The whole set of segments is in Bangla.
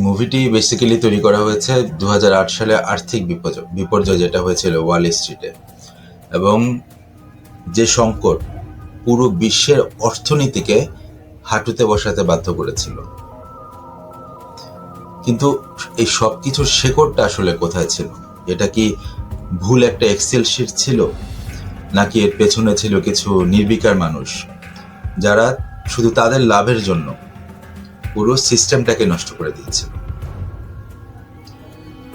মুভিটি বেসিক্যালি তৈরি করা হয়েছে দু হাজার আট সালে আর্থিক বিপর্যয় বিপর্যয় যেটা হয়েছিল ওয়াল স্ট্রিটে এবং যে সংকট পুরো বিশ্বের অর্থনীতিকে হাঁটুতে বসাতে বাধ্য করেছিল। কিন্তু এই সব কিছুর শেকড়টা আসলে কোথায় ছিল? এটা কি ভুল একটা এক্সেল শিট ছিল? নাকি এর পেছনে ছিল কিছু নির্বিকার মানুষ? যারা শুধু তাদের লাভের জন্য পুরো সিস্টেমটাকে নষ্ট করে দিচ্ছিল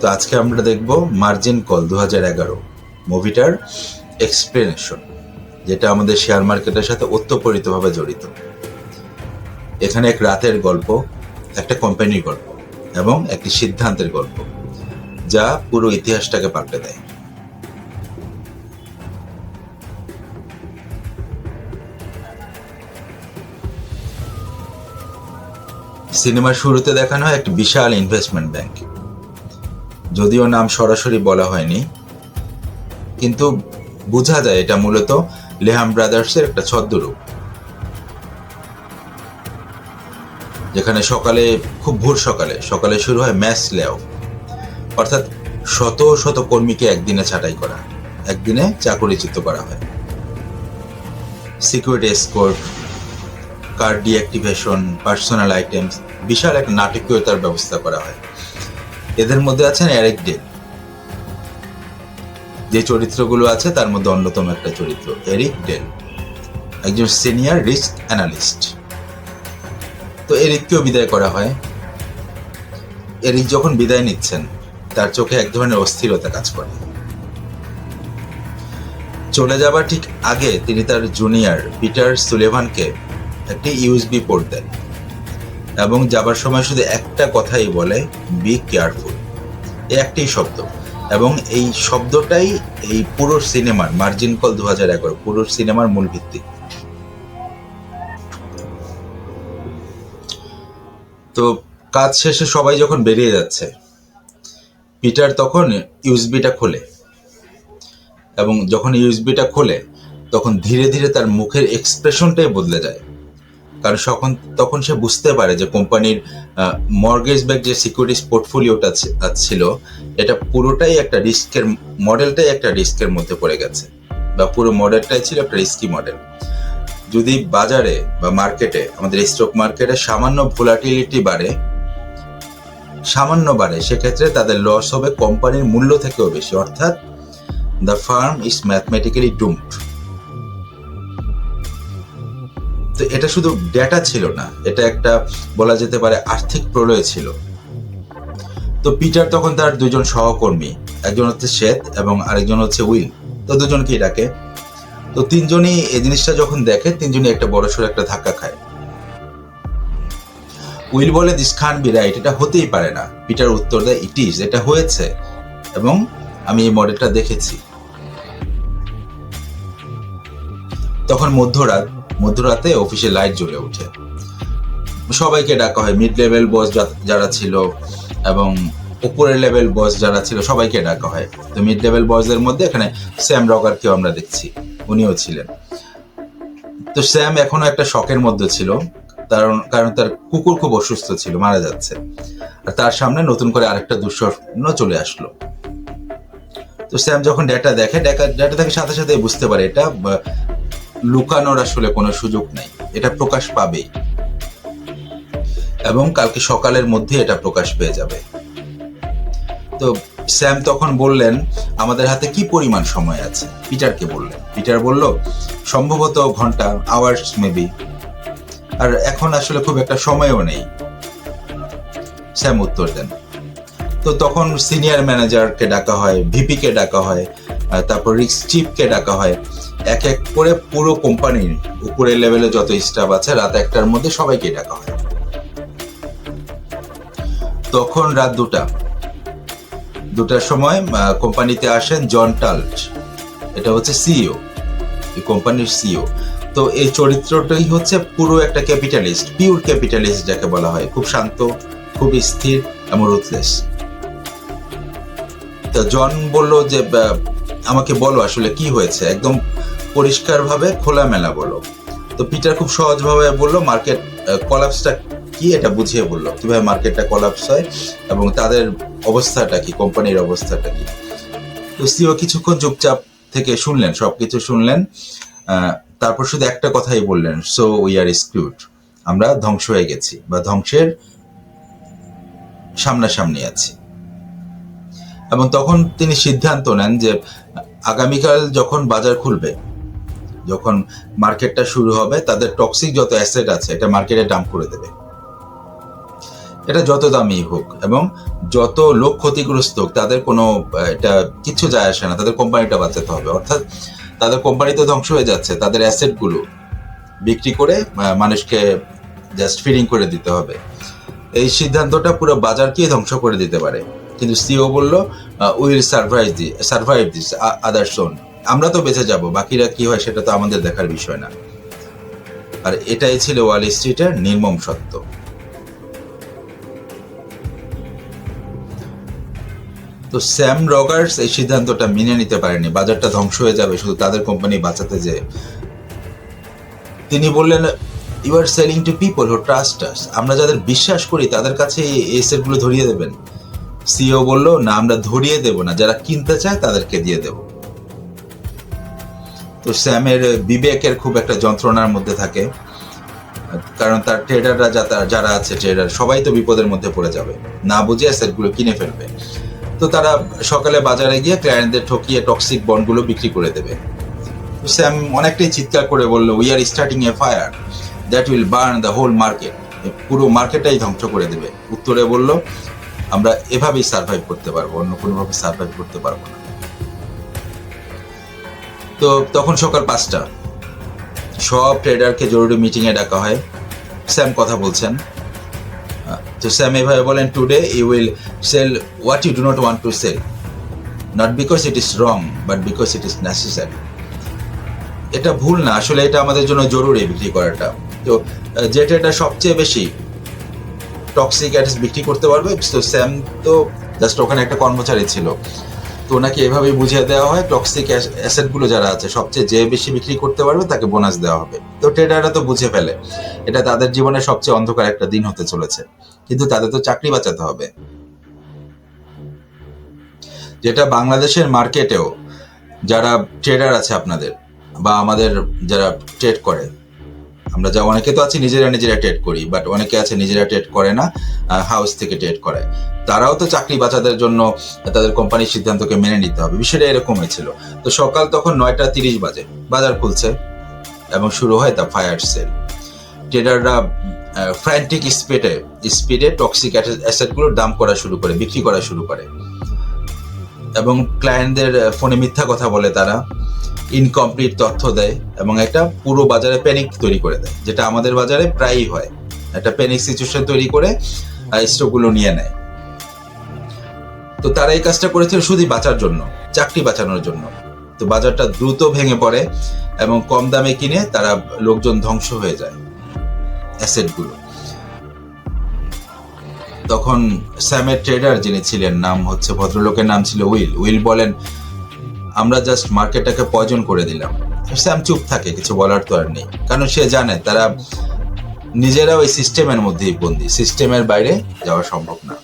তো আজকে আমরা দেখব মার্জিন কল দু হাজার এগারো, মুভিটার এক্সপ্লেনেশন, যেটা আমাদের শেয়ার মার্কেটের সাথে ওতপ্রোতভাবে জড়িত। এখানে এক রাতের গল্প, একটা কোম্পানির গল্প, এবং একটি সিদ্ধান্তের গল্প, যা পুরো ইতিহাসটাকে পাল্টে দেয়। সিনেমার শুরুতে দেখানো হয় একটি বিশাল ইনভেস্টমেন্ট ব্যাংক যদিও নাম সরাসরি বলা হয়নি, কিন্তু বোঝা যায় এটা মূলত লেহাম ব্রাদার্সের একটা ছদ্মরূপ, যেখানে সকালে, খুব ভোর সকালে সকালে শুরু হয় ম্যাচ লেও, অর্থাৎ শত শত কর্মীকে একদিনে ছাঁটাই করা, একদিনে চাকরিচ্যুত করা হয়। Security escort car deactivation personal items, বিশাল এক নাটকীয়তার ব্যবস্থা করা হয়। এদের মধ্যে আছেন এরিক ডেল যে চরিত্রগুলো আছে, তার মধ্যে অন্যতম একটা চরিত্র, এরিক ডেল একজন সিনিয়র রিস্ক অ্যানালিস্ট। তো এরিককেও বিদায় করা হয়। এরিক যখন বিদায় নিচ্ছেন, তার চোখে এক ধরনের অস্থিরতা কাজ করে। চলে যাবার ঠিক আগে তিনি তার জুনিয়র পিটার সুলেভানকে একটি ইউএসবি পোর্ট দেন এবং যাবার সময় শুধু একটা কথাই বলে বি কেয়ারফুল এই একটি শব্দ। এবং এই শব্দটাই এই পুরো সিনেমার মার্জিন কল দু হাজার এগারো, পুরো সিনেমার মূল ভিত্তি। তো কাজ শেষে সবাই যখন বেরিয়ে যাচ্ছে, পিটার তখন ইউএসবিটা খোলে। এবং যখন ইউএসবিটা খোলে, তখন ধীরে ধীরে তার মুখের এক্সপ্রেশনটাই বদলে যায়। কারণ তখন তখন সে বুঝতে পারে যে কোম্পানির মর্গেজ ব্যাগ যে সিকিউরিটিস পোর্টফোলিওটা ছিল, এটা পুরোটাই একটা রিস্কের মডেলটাই একটা রিস্কের মধ্যে পড়ে গেছে। বা পুরো মডেলটাই ছিল একটা রিস্কি মডেল যদি বাজারে বা মার্কেটে আমাদের স্টক মার্কেটে সামান্য ভোলাটিলিটি বাড়ে, সামান্য বাড়ে, সেক্ষেত্রে তাদের লস হবে কোম্পানির মূল্য থেকেও বেশি। অর্থাৎ the firm is mathematically doomed তো এটা শুধু ডেটা ছিল না, এটা একটা বলা যেতে পারে আর্থিক প্রলয় ছিল। তো পিটার তখন তার দুজন সহকর্মী, একজন হচ্ছে শ্বেত এবং আরেকজন হচ্ছে উইল, তো দুজনকেই ডাকে। তো তিনজনই এই জিনিসটা যখন দেখে, তিনজনই একটা বড় সড়ো একটা ধাক্কা খায়। উইল বলে দিস খান বি রাইট এটা হতেই পারে না। পিটার উত্তর দেয় ইট ইজ এটা হয়েছে এবং আমি এই মডেলটা দেখেছি। তখন মধ্যরাত মধ্যরাতে অফিসে লাইট জ্বলে ওঠে। সবাইকে ডাকা হয় মিড লেভেল বস যারা ছিল এবং উপরের লেভেল বস যারা ছিল, সবাইকে ডাকা হয়। তো মিড লেভেল বসদের মধ্যে এখানে স্যাম রকারকেও আমরা দেখছি, উনিও ছিলেন। তো স্যাম এখনও একটা শখের মধ্যে ছিল, কারণ কারণ তার কুকুর খুব অসুস্থ ছিল, মারা যাচ্ছে। আর তার সামনে নতুন করে আরেকটা দুঃস্বপ্ন চলে আসলো। তো স্যাম যখন ডেটা দেখে ডেটা থেকে সাথে সাথে বুঝতে পারে এটা লুকানোর আসলে কোনো সুযোগ নেই। এটা প্রকাশ পাবেই। এবং কালকে সকালের মধ্যে এটা প্রকাশ পেয়ে যাবে। তো স্যাম তখন বললেন, আমাদের হাতে কি পরিমাণ সময় আছে? পিটারকে বললেন। পিটার বলল, সম্ভবত ঘণ্টা আওয়ার্স মেবি আর এখন আসলে খুব একটা সময়ও নেই। স্যাম উত্তর দেন, তো তখন সিনিয়র ম্যানেজারকে ডাকা হয় ভিপিকে ডাকা হয় তারপর রিক্স চিফকে ডাকা হয় এক এক করে পুরো কোম্পানির উপরের লেভেলে যত স্টাফ আছে, রাত একটার মধ্যে সবাইকে ডাকা হয়। তখন রাত দুটা। দুটার সময় কোম্পানিতে আসেন জন টাল্ট এটা হচ্ছে এই কোম্পানির সিইও তো এই চরিত্রটাই হচ্ছে পুরো একটা ক্যাপিটালিস্ট পিওর ক্যাপিটালিস্ট যাকে বলা হয়। খুব শান্ত, খুব স্থির এবং রুথলেস তো জন বলল যে আমাকে বলো আসলে কি হয়েছে। একদম পরিষ্কারভাবে খোলামেলা বলো। তো পিটার খুব সহজভাবে বলল, মার্কেট কলাপসটা কি? এটা বুঝিয়ে বলল, কীভাবে মার্কেটটা কলাপস হয় এবং তাদের অবস্থাটা কি, কোম্পানির অবস্থাটা কি? তো সিও কিছুক্ষণ চুপচাপ থেকে শুনলেন সব কিছু শুনলেন তারপর শুধু একটা কথাই বললেন সো উই আর স্ক্রিউড আমরা ধ্বংস হয়ে গেছি বা ধ্বংসের সামনাসামনি আছি। এবং তখন তিনি সিদ্ধান্ত নেন যে আগামীকাল যখন বাজার খুলবে, যখন মার্কেটটা শুরু হবে, তাদের টক্সিক যত অ্যাসেট আছে এটা মার্কেটে ডাম্প করে দেবে। এটা যত দামি হোক এবং যত লোক ক্ষতিগ্রস্ত হোক, তাদের কোনো, এটা কিচ্ছু যায় আসে না, তাদের কোম্পানিটা বাঁচাতে হবে। অর্থাৎ তাদের কোম্পানি তো ধ্বংস হয়ে যাচ্ছে, তাদের অ্যাসেটগুলো বিক্রি করে মানুষকে জাস্ট ফিডিং করে দিতে হবে। এই সিদ্ধান্তটা পুরো বাজারকে ধ্বংস করে দিতে পারে। কিন্তু সিও বলল will survive the survive this other soon আমরা তো বেঁচে যাব, বাকিরা কি হয় সেটা তো আমাদের দেখার বিষয় না। আর এটাই ছিল ওয়াল স্ট্রিটের নির্মম সত্য। তো স্যাম রগার্স এই সিদ্ধান্তটা মেনে নিতে পারেনি। বাজারটা ধ্বংস হয়ে যাবে, শুধু তাদের কোম্পানি বাঁচাতে যে তিনি বললেন you are selling to people who trust আমরা যাদের বিশ্বাস করি, তাদের কাছে এই সেটগুলো ধরিয়ে দেবেন। সিও বলল, না, আমরা ধরিয়ে দেব না। যারা কিনতে চায়, তাদেরকে দিয়ে দেব। তো স্যামের বিবেকের খুব একটা যন্ত্রণার মধ্যে থাকে। কারণ তার ট্রেডাররা যারা আছে ট্রেডার সবাই তো বিপদের মধ্যে পড়ে যাবে। না বুঝে অ্যাসেটগুলো কিনে ফেলবে। তো তারা সকালে বাজারে গিয়ে ক্লায়েন্টদের ঠকিয়ে টক্সিক বন্ডগুলো বিক্রি করে দেবে। স্যাম অনেকটাই চিৎকার করে বলল we are starting a fire that will burn the whole market পুরো মার্কেটটাই ধ্বংস করে দেবে। উত্তরে বলল আমরা এভাবেই সার্ভাইভ করতে পারব অন্য কোনোভাবে সার্ভাইভ করতে পারব না। তো তখন সকাল পাঁচটা সব ট্রেডারকে জরুরি মিটিংয়ে ডাকা হয়। স্যাম কথা বলছেন। তো স্যাম এভাবে বলেন today you will sell what you do not want to sell not because it is wrong but because it is necessary এটা ভুল না আসলে এটা আমাদের জন্য জরুরি বিক্রি করাটা। তো আহ, যে ট্রেডার সবচেয়ে বেশি টক্সিক অ্যাডস বিক্রি করতে পারবে। তো স্যাম তো জাস্ট ওখানে একটা কর্মচারী ছিল। তো ওনাকে এভাবেই বুঝিয়ে দেওয়া হয় টক্সিক অ্যাসেটগুলো যারা আছে, সবচেয়ে যে বেশি বিক্রি করতে পারবে তাকে বোনাস দেওয়া হবে। তো ট্রেডাররা তো বুঝে ফেলে। এটা তাদের জীবনের সবচেয়ে অন্ধকার একটা দিন হতে চলেছে। কিন্তু তাদের তো চাকরি বাঁচাতে হবে। যেটা বাংলাদেশের মার্কেটেও যারা ট্রেডার আছে আপনাদের, বা আমাদের যারা ট্রেড করে আমরা যা অনেকে তো আছি নিজেরা নিজেরা ট্রেড করি বাট অনেকে আছে নিজেরা ট্রেড করে না হাউস থেকে ট্রেড করে তারাও তো চাকরি বাচ্চাদের জন্য তাদের কোম্পানির সিদ্ধান্তকে মেনে নিতে হবে। বিষয়টা এরকমই ছিল। তো সকাল তখন নয়টা তিরিশ বাজে। বাজার খুলছে এবং শুরু হয় দ্য ফায়ার সেল ট্রেডাররা ফ্র্যান্টিক স্পিডে স্পিডে টক্সিক অ্যাসেটগুলোর দাম করা শুরু করে, বিক্রি করা শুরু করে। এবং ক্লায়েন্টদের ফোনে মিথ্যা কথা বলে তারা। ইনকমপ্লিট তথ্য দেয় এবং একটা পুরো বাজারে প্যানিক তৈরি করে দেয়, যেটা আমাদের বাজারে প্রায়ই হয়। একটা প্যানিক সিচুয়েশন তৈরি করে স্টকগুলো নিয়ে নেয়। তো তারা এই কাজটা করেছিল শুধু বাঁচার জন্য, চাকরি বাঁচানোর জন্য। তো বাজারটা দ্রুত ভেঙে পড়ে এবং কম দামে কিনে তারা লোকজন ধ্বংস হয়ে যায় অ্যাসেটগুলো তখন স্যামের ট্রেডার যিনি ছিলেন, নাম হচ্ছে ভদ্রলোকের নাম ছিল উইল উইল বলেন আমরা জাস্ট মার্কেটটাকে পয়জন করে দিলাম। স্যাম চুপ থাকে, কিছু বলার তো আর নেই। কারণ সে জানে, তারা নিজেরা ওই সিস্টেমের মধ্যেই বন্দি। সিস্টেমের বাইরে যাওয়া সম্ভব না।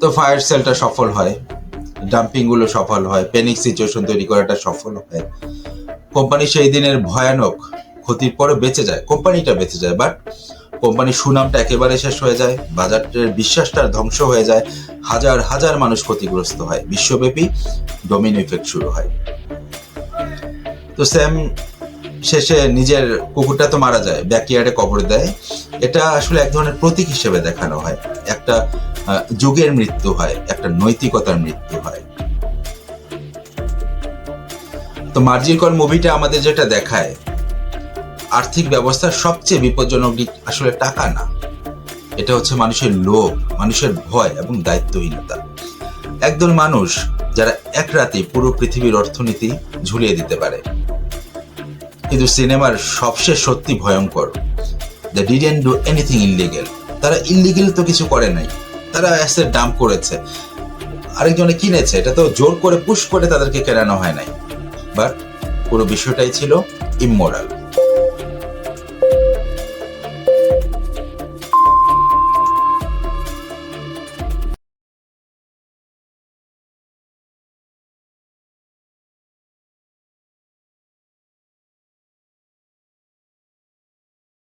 তো ফায়ার সেলটা সফল হয় ডাম্পিংগুলো সফল হয় প্যানিক সিচুয়েশন তৈরি করাটা সফল হয়। কোম্পানি সেই দিনের ভয়ানক ক্ষতির পরে বেঁচে যায়, কোম্পানিটা বেঁচে যায় বাট কোম্পানির সুনামটা একেবারে শেষ হয়ে যায়, বাজারের বিশ্বাসটা ধ্বংস হয়ে যায়, হাজার হাজার মানুষ ক্ষতিগ্রস্ত হয়, বিশ্বব্যাপী ডোমিনো ইফেক্ট শুরু হয়। তো স্যাম, শেষে নিজের কুকুরটা তো মারা যায় ব্যাকইয়ার্ডে কবর দেয়। এটা আসলে এক ধরনের প্রতীক হিসেবে দেখানো হয়। একটা যুগের মৃত্যু হয়, একটা নৈতিকতার মৃত্যু হয়। তো মার্জিন কল মুভিটা আমাদের যেটা দেখায় আর্থিক ব্যবস্থার সবচেয়ে বিপজ্জনক দিক আসলে টাকা না। এটা হচ্ছে মানুষের লোভ, মানুষের ভয় এবং দায়িত্বহীনতা। একদল মানুষ যারা এক রাতে পুরো পৃথিবীর অর্থনীতি ঝুলিয়ে দিতে পারে। কিন্তু সিনেমার সবশেষ সত্যি ভয়ঙ্কর। They didn't do anything illegal তারা ইনলিগেল তো কিছু করে নাই। তারা অ্যাসেট ডাম্প করেছে। আরেকজনে কিনেছে, এটা তো জোর করে পুশ করে তাদেরকে কেনানো হয় নাই। বাট পুরো বিষয়টাই ছিল ইমোরাল।